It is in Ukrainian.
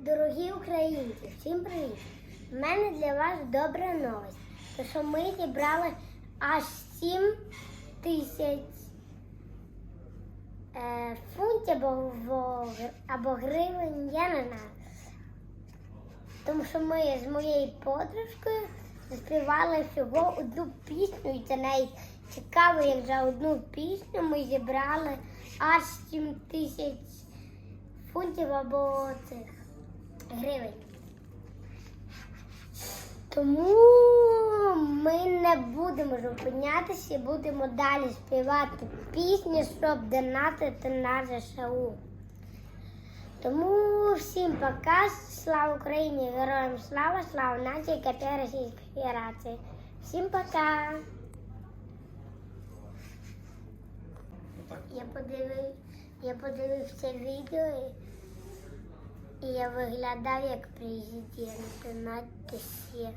Дорогі українці, всім привіт! У мене для вас добра новость. То що ми зібрали аж 7 тисяч е, фунтів або, або гривень, я не знаю. Тому що ми з моєю подружкою заспівали всього одну пісню, і це навіть цікаво, як за одну пісню ми зібрали аж 7 тисяч фунтів або цих гривень. Тому ми не будемо зупинятися і будемо далі співати пісні, щоб донатити на ЗСУ. Тому всім пока, слава Україні, героям слава, слава нації, КП Російської Федерації. Всім пока. Я подивив, я подивився відео і, я виглядав як президент на тесі.